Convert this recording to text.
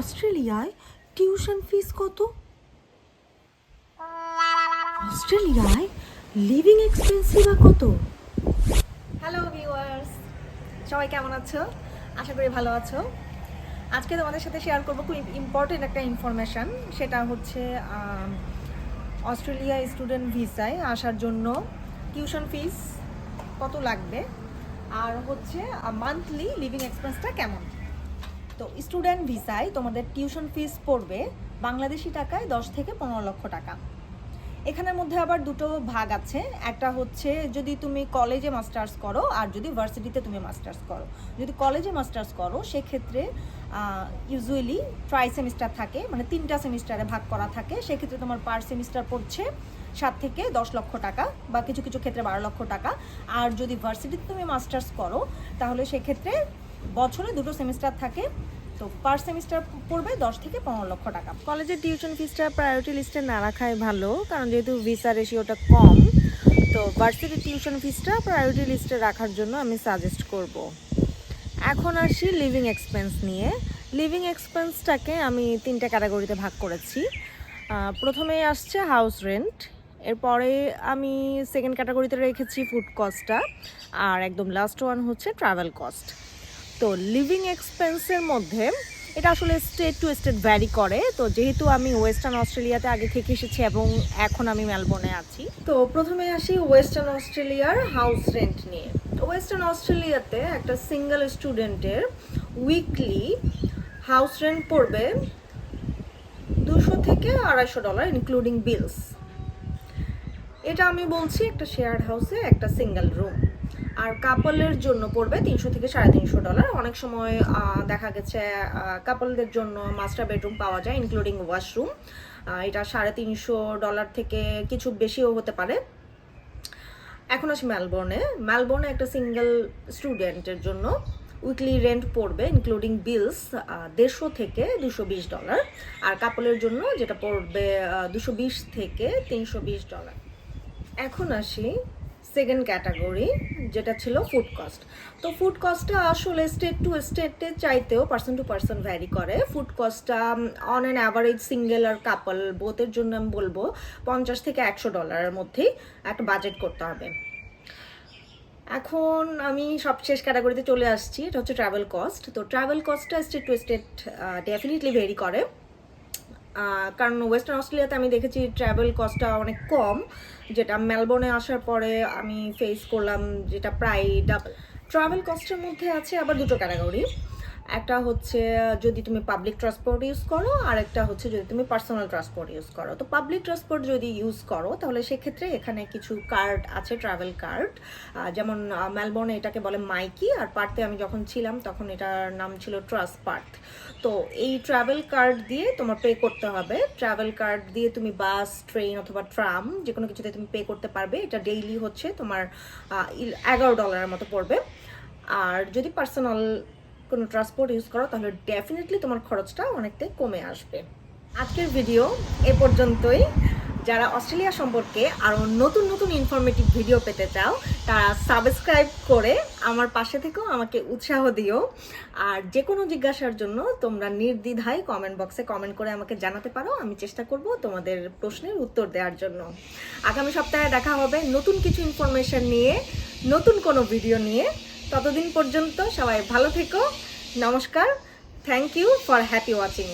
অস্ট্রেলিয়ায় tuition fees কত? অস্ট্রেলিয়ায় লিভিং এক্সপেন্সই বা কত? হ্যালো ভিউয়ার্স সবাই কেমন আছো? আশা করি ভালো আছো। আজকে তোমাদের সাথে শেয়ার করব খুব ইম্পর্টেন্ট একটা ইনফরমেশান সেটা হচ্ছে অস্ট্রেলিয়া স্টুডেন্ট ভিসায় আসার জন্য টিউশন ফিস কত লাগবে? আর হচ্ছে মান্থলি লিভিং এক্সপেন্সটা কেমন? তো স্টুডেন্ট ভিসায় তোমাদের টিউশন ফিস পড়বে বাংলাদেশি টাকায় দশ থেকে পনেরো লক্ষ টাকা। এখানের মধ্যে আবার দুটো ভাগ আছে। একটা হচ্ছে যদি তুমি কলেজে মাস্টার্স করো, আর যদি ভার্সিটিতে তুমি মাস্টার্স করো। যদি কলেজে মাস্টার্স করো, সেক্ষেত্রে ইউজুয়ালি ট্রাই সেমিস্টার থাকে মানে তিনটা সেমিস্টারে ভাগ করা থাকে। সেক্ষেত্রে তোমার পার সেমিস্টার পড়ছে সাত থেকে দশ লক্ষ টাকা বা কিছু কিছু ক্ষেত্রে বারো লক্ষ টাকা। আর যদি ভার্সিটিতে তুমি মাস্টার্স করো, তাহলে সেক্ষেত্রে বছরে দুটো সেমিস্টার থাকে। তো পার সেমিস্টার পড়বে দশ থেকে পনেরো লক্ষ টাকা। কলেজের টিউশন ফিসটা প্রায়োরিটি লিস্টে না রাখাই ভালো, কারণ যেহেতু ভিসা রেশিওটা কম, তো ভার্সিটি টিউশন ফিসটা প্রায়োরিটি লিস্টে রাখার জন্য আমি সাজেস্ট করব। এখন আসি লিভিং এক্সপেন্স নিয়ে। লিভিং এক্সপেন্সটাকে আমি তিনটা ক্যাটাগরিতে ভাগ করেছি। প্রথমে আসছে হাউস রেন্ট এরপরে আমি সেকেন্ড ক্যাটাগরিতে রেখেছি ফুড কস্টটা আর একদম লাস্ট ওয়ান হচ্ছে ট্রাভেল কস্ট তো লিভিং এক্সপেন্সের মধ্যে এটা আসলে স্টেট টু স্টেট ভ্যারি করে। তো যেহেতু আমি ওয়েস্টার্ন অস্ট্রেলিয়াতে আগে থেকে এসেছি এবং এখন আমি মেলবোর্নে আছি। তো প্রথমে আসি ওয়েস্টার্ন অস্ট্রেলিয়ার হাউস রেন্ট নিয়ে। ওয়েস্টার্ন অস্ট্রেলিয়াতে একটা সিঙ্গেল স্টুডেন্টের উইকলি হাউস রেন্ট পড়বে দুশো থেকে আড়াইশো ডলার ইনক্লুডিং বিলস এটা আমি বলছি একটা শেয়ার্ড হাউসে একটা সিঙ্গেল রুম আর কাপলের জন্য পড়বে তিনশো থেকে সাড়ে তিনশো ডলার অনেক সময় দেখা গেছে কাপলদের জন্য মাস্টার বেডরুম পাওয়া যায় ইনক্লুডিং ওয়াশরুম এটা সাড়ে তিনশো ডলার থেকে কিছু বেশিও হতে পারে। এখন আসি মেলবোর্নে মেলবোর্নে একটা সিঙ্গেল স্টুডেন্টের জন্য উইকলি রেন্ট পড়বে ইনক্লুডিং বিলস দেড়শো থেকে দুশো বিশ ডলার আর কাপলের জন্য যেটা পড়বে দুশো বিশ থেকে তিনশো বিশ ডলার এখন আসি সেকেন্ড ক্যাটাগরি যেটা ছিল ফুড কস্ট তো ফুড কস্টটা আসলে স্টেট টু স্টেটে চাইতেও পার্সন টু পার্সন ভ্যারি করে। ফুড কস্টটা অন অ্যান অ্যাভারেজ সিঙ্গেল আর কাপল বোথের জন্য আমি বলব পঞ্চাশ থেকে একশো ডলারের মধ্যেই একটা বাজেট করতে হবে। এখন আমি সবশেষ ক্যাটাগরিতে চলে আসছি, এটা হচ্ছে ট্রাভেল কস্ট তো travel কস্টটা state to state definitely vary করে। কারণ ওয়েস্টার্ন অস্ট্রেলিয়াতে আমি দেখেছি ট্রাভেল কস্টটা অনেক কম, যেটা মেলবোর্নে আসার পরে আমি ফেস করলাম, যেটা প্রায় ডাবল ট্রাভেল কস্টের মধ্যে আছে আবার দুটো ক্যাটাগরি একটা হচ্ছে, যদি তুমি পাবলিক ট্রান্সপোর্ট ইউজ করো, আর একটা হচ্ছে যদি তুমি পার্সোনাল ট্রান্সপোর্ট ইউজ করো। তো পাবলিক ট্রান্সপোর্ট যদি ইউজ করো, তাহলে সেক্ষেত্রে এখানে কিছু কার্ড আছে ট্রাভেল কার্ড যেমন মেলবোর্নে এটাকে বলে মাইকি আর পার্থে আমি যখন ছিলাম, তখন এটার নাম ছিল ট্রাস্ট পার্থ তো এই ট্রাভেল কার্ড দিয়ে তোমার পে করতে হবে। ট্রাভেল কার্ড দিয়ে তুমি বাস ট্রেন অথবা ট্রাম যে কোনো কিছুতে তুমি পে করতে পারবে। এটা ডেইলি হচ্ছে তোমার এগারো ডলারের মতো পড়বে। আর যদি পার্সোনাল কোনো ট্রান্সপোর্ট ইউজ করো, তাহলে ডেফিনেটলি তোমার খরচটা অনেকটাই কমে আসবে। আজকের ভিডিও এ পর্যন্তই। যারা অস্ট্রেলিয়া সম্পর্কে আরও নতুন নতুন ইনফরমেটিভ ভিডিও পেতে চাও, তারা সাবস্ক্রাইব করে আমার পাশে থেকেও আমাকে উৎসাহ দিও। আর যে কোনো জিজ্ঞাসার জন্য তোমরা নির্দ্বিধায় কমেন্ট বক্সে কমেন্ট করে আমাকে জানাতে পারো। আমি চেষ্টা করব তোমাদের প্রশ্নের উত্তর দেওয়ার জন্য। আগামী সপ্তাহে দেখা হবে নতুন কিছু ইনফরমেশন নিয়ে, নতুন কোনো ভিডিও নিয়ে। ততদিন পর্যন্ত সবাই ভালো থেকো। নমস্কার। Thank you for happy watching